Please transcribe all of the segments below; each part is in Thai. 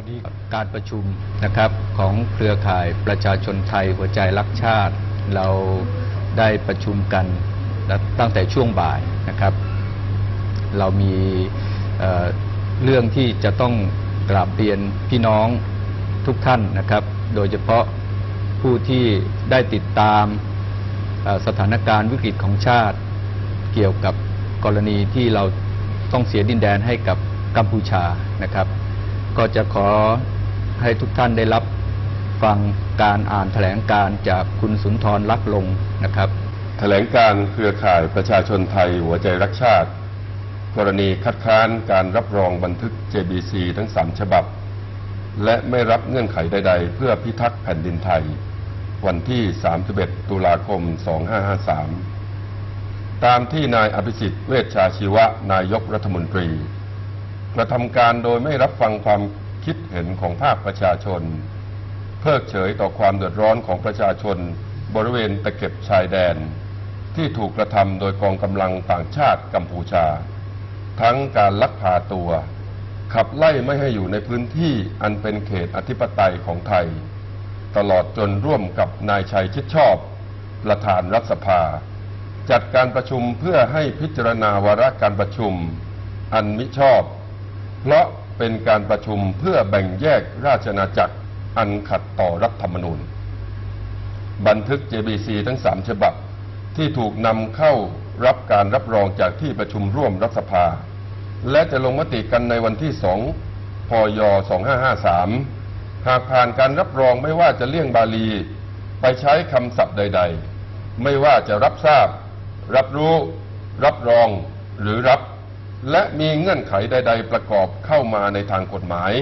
วัสดีการประชุมนะครับของเครือข่ายประชาชนไทยหัวใจรักชาติ เราได้ประชุมกันตั้งแต่ช่วงบ่ายนะครับ เรามีเเรื่องที่จะต้องกราบเรียนพี่น้องทุกท่านนะครับ โดยเฉพาะผู้ที่ได้ติดตามสถานการณ์วิกฤตของชาติ เกี่ยวกับกรณีที่เราต้องเสียดินแดนให้กับกัมพูชานะครับ ก็จะขอให้ทุกท่านได้รับฟังการอ่านแถลงการจากคุณสุนทรลักษ์ลงนะครับ แถลงการเครือข่ายประชาชนไทยหัวใจรักชาติ กรณีคัดค้านการรับรองบันทึก JBC ทั้งสามฉบับ และไม่รับเงื่อนไขใด ๆ เพื่อพิทักษ์แผ่นดินไทย วันที่ 31 ตุลาคม 2553 ตามที่นายอภิสิทธิ์เวชชาชีวะนายกรัฐมนตรี กระทำการโดยไม่รับฟังความคิดเห็นของภาคประชาชน เพิกเฉยต่อความเดือดร้อนของประชาชน บริเวณตะเข็บชายแดน ที่ถูกกระทำโดยกองกำลังต่างชาติกัมพูชา ทั้งการลักพาตัว ขับไล่ไม่ให้อยู่ในพื้นที่อันเป็นเขตอธิปไตยของไทย ตลอดจนร่วมกับนายชัยชิดชอบ ประธานรัฐสภา จัดการประชุมเพื่อให้พิจารณาวาระการประชุม อันมิชอบ เพราะเป็นการประชุมเพื่อแบ่งแยกราชอาณาจักรอันขัดต่อรัฐธรรมนูญ บันทึก JBC ทั้งสามฉบับที่ถูกนำเข้ารับการรับรองจากที่ประชุมร่วมรัฐสภา และจะลงมติกันในวันที่ 2 พย 2553 หากผ่านการรับรองไม่ว่าจะเลี่ยงบาลี ไปใช้คำศัพท์ใด ๆ ไม่ว่าจะรับทราบ รับรู้ รับรอง หรือรับ และมีเงื่อนไขใด ๆ ประกอบเข้ามาในทางกฎหมาย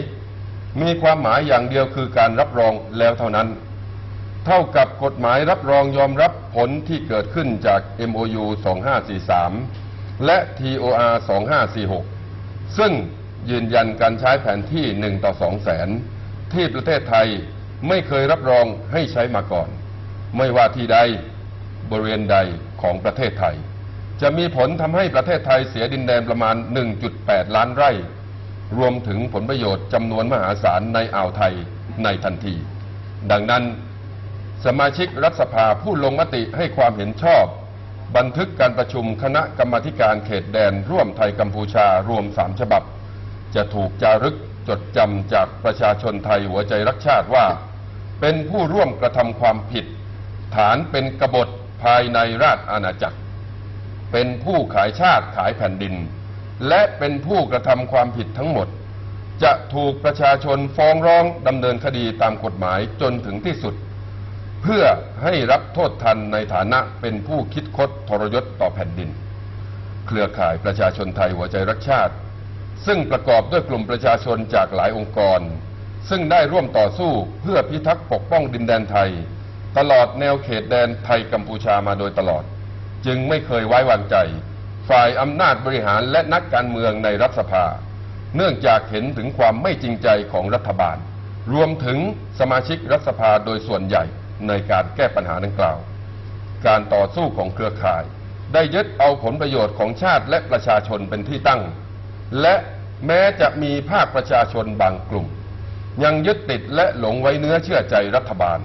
มีความหมายอย่างเดียวคือการรับรองแล้วเท่านั้น เท่ากับกฎหมายรับรองยอมรับผลที่เกิดขึ้นจาก MOU 2543 และ TOR 2546 ซึ่งยืนยันการใช้แผนที่ 1 ต่อ 2 แสน ที่ประเทศไทยไม่เคยรับรองให้ใช้มาก่อน ไม่ว่าที่ใดบริเวณใดของประเทศไทย จะมีผลทำให้ประเทศไทยเสียดินแดนประมาณ 1.8 ล้านไร่ รวมถึงผลประโยชน์จำนวนมหาศาลในอ่าวไทยในทันที ดังนั้น สมาชิกรัฐสภาผู้ลงมติให้ความเห็นชอบ บันทึกการประชุมคณะกรรมาการเขตแดนร่วมไทยกัมพูชารวมสามฉบับ จะถูกจารึกจดจำจากประชาชนไทยหัวใจรักชาติว่า เป็นผู้ร่วมกระทำความผิด ฐานเป็นกบฏภายในราชอาณาจักร เป็นผู้ขายชาติขายแผ่นดิน และเป็นผู้กระทำความผิดทั้งหมด จะถูกประชาชนฟ้องร้องดำเนินคดีตามกฎหมายจนถึงที่สุด เพื่อให้รับโทษทันในฐานะเป็นผู้คิดคดทรยศต่อแผ่นดิน เครือข่ายประชาชนไทยหัวใจรักชาติ ซึ่งประกอบด้วยกลุ่มประชาชนจากหลายองค์กร ซึ่งได้ร่วมต่อสู้เพื่อพิทักษ์ปกป้องดินแดนไทย ตลอดแนวเขตแดนไทยกัมพูชามาโดยตลอด จึงไม่เคยไว้วางใจ ฝ่ายอำนาจบริหารและนักการเมืองในรัฐสภา เนื่องจากเห็นถึงความไม่จริงใจของรัฐบาล รวมถึงสมาชิกรัฐสภาโดยส่วนใหญ่ในการแก้ปัญหาดังกล่าว การต่อสู้ของเครือข่าย ได้ยึดเอาผลประโยชน์ของชาติและประชาชนเป็นที่ตั้ง และแม้จะมีภาคประชาชนบางกลุ่ม ยังยึดติดและหลงไว้เนื้อเชื่อใจรัฐบาล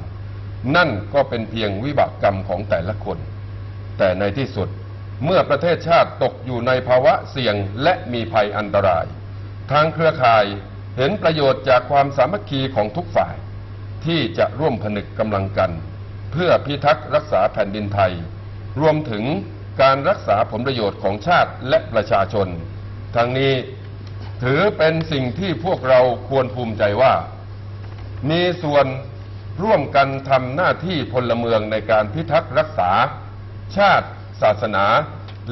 นั่นก็เป็นเพียงวิบากกรรมของแต่ละคน แต่ในที่สุด เมื่อประเทศชาติตกอยู่ในภาวะเสี่ยงและมีภัยอันตราย ทางเครือข่ายเห็นประโยชน์จากความสามัคคีของทุกฝ่าย ที่จะร่วมผนึกกำลังกัน เพื่อพิทักษ์รักษาแผ่นดินไทย รวมถึงการรักษาผลประโยชน์ของชาติและประชาชน ทั้งนี้ถือเป็นสิ่งที่พวกเราควรภูมิใจว่า มีส่วนร่วมกันทำหน้าที่พลเมืองในการพิทักษ์รักษา ชาติ ศาสนา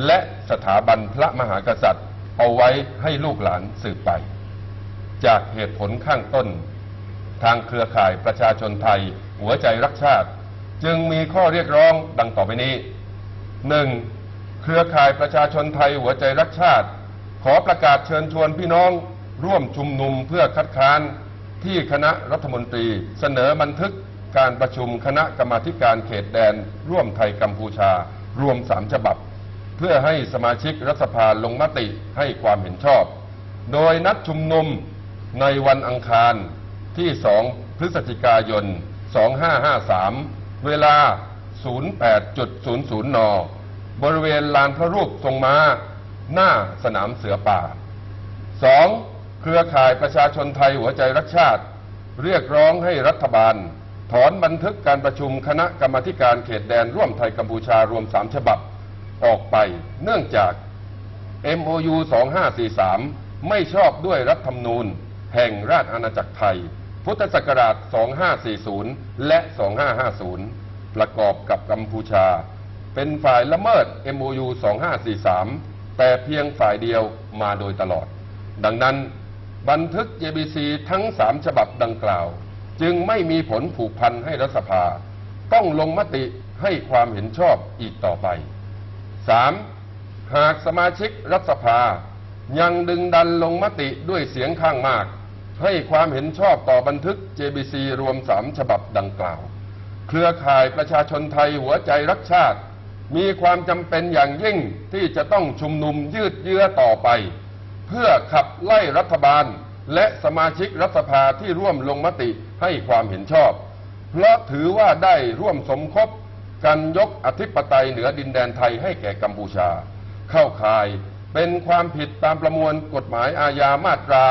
และสถาบันพระมหากษัตริย์ เอาไว้ให้ลูกหลานสืบไป จากเหตุผลข้างต้น ทางเครือข่ายประชาชนไทย หัวใจรักชาติ จึงมีข้อเรียกร้องดังต่อไปนี้ 1. เครือข่ายประชาชนไทยหัวใจรักชาติ ขอประกาศเชิญชวนพี่น้องร่วมชุมนุมเพื่อคัดค้านที่คณะรัฐมนตรีเสนอบันทึก การประชุมคณะกรรมาธิการเขตแดนร่วมไทยกัมพูชา รวมสามฉบับ เพื่อให้สมาชิกรัฐสภาลงมติให้ความเห็นชอบ โดยนัดชุมนุมในวันอังคารที่ 2 พฤศจิกายน 2553 เวลา 08.00 น บริเวณลานพระรูปทรงม้า หน้าสนามเสือป่า 2. เครือข่ายประชาชนไทยหัวใจรักชาติ เรียกร้องให้รัฐบาล ถอนบันทึกการประชุมคณะกรรมาการเขตแดนร่วมไทยกัมพูชารวม 3 ฉบับออกไป เนื่องจาก MOU 2543 ไม่ชอบด้วยรัฐธรรมนูญ แห่งราชอาณาจักรไทย พุทธศักราช 2540 และ 2550 ประกอบกับกัมพูชา เป็นฝ่ายละเมิด MOU 2543 แต่เพียงฝ่ายเดียวมาโดยตลอด ดังนั้น บันทึก JBC ทั้ง 3 ฉบับดังกล่าว จึงไม่มีผลผูกพันให้รัฐสภา ต้องลงมติให้ความเห็นชอบอีกต่อไป 3. หากสมาชิกรัฐสภา ยังดึงดันลงมติด้วยเสียงข้างมาก ให้ความเห็นชอบต่อบันทึก JBC รวม3ฉบับดังกล่าว เครือข่ายประชาชนไทยหัวใจรักชาติ มีความจำเป็นอย่างยิ่งที่จะต้องชุมนุมยืดเยื้อต่อไป เพื่อขับไล่รัฐบาลและสมาชิกรัฐสภาที่ร่วมลงมติ ให้ความเห็นชอบ เพราะถือว่าได้ร่วมสมคบกันยกอธิปไตยเหนือดินแดนไทยให้แก่กัมพูชา เข้าข่ายเป็นความผิดตามประมวลกฎหมายอาญามาตรา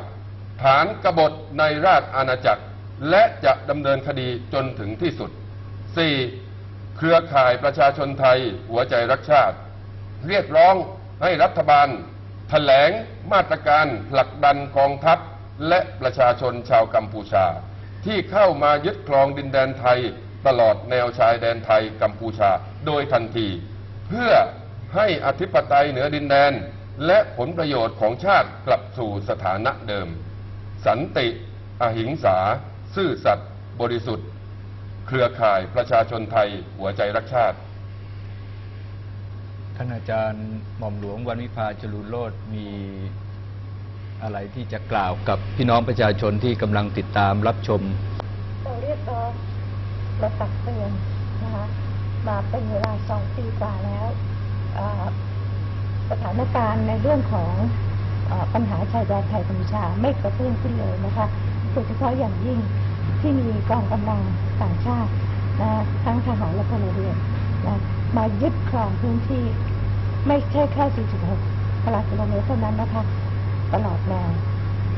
119 ฐานกบฏในราชอาณาจักร และจะดำเนินคดีจนถึงที่สุด 4. เครือข่ายประชาชนไทยหัวใจรักชาติ เรียกร้องให้รัฐบาลแถลงมาตรการผลักดันกองทัพ และประชาชนชาวกัมพูชา ที่เข้ามายึดครองดินแดนไทยตลอดแนวชายแดนไทยกัมพูชาโดยทันที เพื่อให้อธิปไตยเหนือดินแดน และผลประโยชน์ของชาติกลับสู่สถานะเดิม สันติ อหิงสา ซื่อสัตย์บริสุทธิ์ เครือข่ายประชาชนไทยหัวใจรักชาติท่านอาจารย์หม่อมหลวงวันวิภาจรูนโลดมี อะไรที่จะกล่าวกับพี่น้องประชาชนที่กำลังติดตามรับชม เราเรียกร้องเราตักเตือนนะคะมาเป็นเวลาสองปีกว่าแล้วสถานการณ์ในเรื่องของอปัญหาชายแดนไทยกัมพูชาไม่กระเตื้องขึ้นเลยนะคะโดยเฉพาะอย่างยิ่งที่มีกองกำลังต่างชาตินะทั้งทหารและพลเรือนนะมายึดครองพื้นที่ ไม่ใช่แค่ 4.6 ตารางกิโลเมตรเท่านั้นนะคะ ตลอดแนว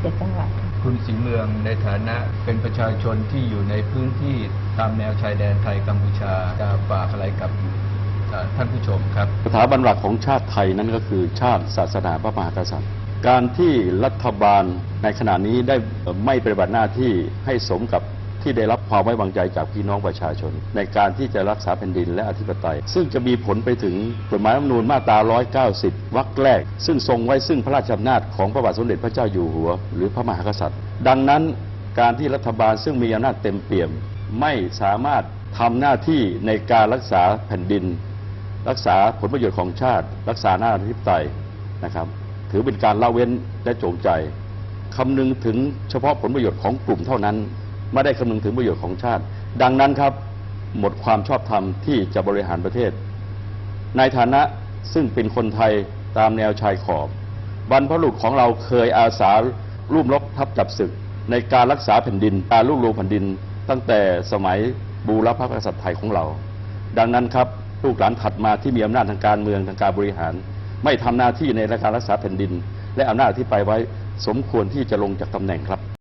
เจ็ดจังหวัด คุณศรีเมืองในฐานะเป็นประชาชนที่อยู่ในพื้นที่ตามแนวชายแดนไทยกัมพูชาจะฝากอะไรกับเอ่อท่านผู้ชมครับสถาบันหลักของชาติไทยนั้นก็คือชาติศาสนาพระมหากษัตริย์ การที่รัฐบาลในขณะนี้ได้ไม่ปฏิบัติหน้าที่ให้สมกับ ที่ได้รับความไว้วางใจจากพี่น้องประชาชน ในการที่จะรักษาแผ่นดินและอธิปไตย ซึ่งจะมีผลไปถึงกฎหมายรัฐธรรมนูญมาตรา 190 วรรคแรก ซึ่งทรงไว้ซึ่งพระราชอำนาจของพระบาทสมเด็จพระเจ้าอยู่หัว หรือพระมหากษัตริย์ ดังนั้นการที่รัฐบาลซึ่งมีอำนาจเต็มเปี่ยม ไม่สามารถทำหน้าที่ในการรักษาแผ่นดิน รักษาผลประโยชน์ของชาติ รักษาหน้าธิปไตยนะครับ ถือเป็นการละเว้นและโจงใจคำนึงถึงเฉพาะผลประโยชน์ของกลุ่มเท่านั้น ไม่ได้คำนึงถึงประโยชน์ของชาติ ดังนั้นครับหมดความชอบธรรมที่จะบริหารประเทศ ในฐานะซึ่งเป็นคนไทยตามแนวชายขอบ บรรพบุรุษของเราเคยอาสาร่วมรบทับจับศึก ในการรักษาแผ่นดินการลูกรวงแผ่นดิน ตั้งแต่สมัยบูรพกษัตริย์ไทยของเรา ดังนั้นครับลูกหลานถัดมาที่มีอำนาจทางการเมืองทางการบริหาร ไม่ทำหน้าที่ในการรักษาแผ่นดิน และอำนาจที่ไปไว้สมควรที่จะลงจากตำแหน่งครับ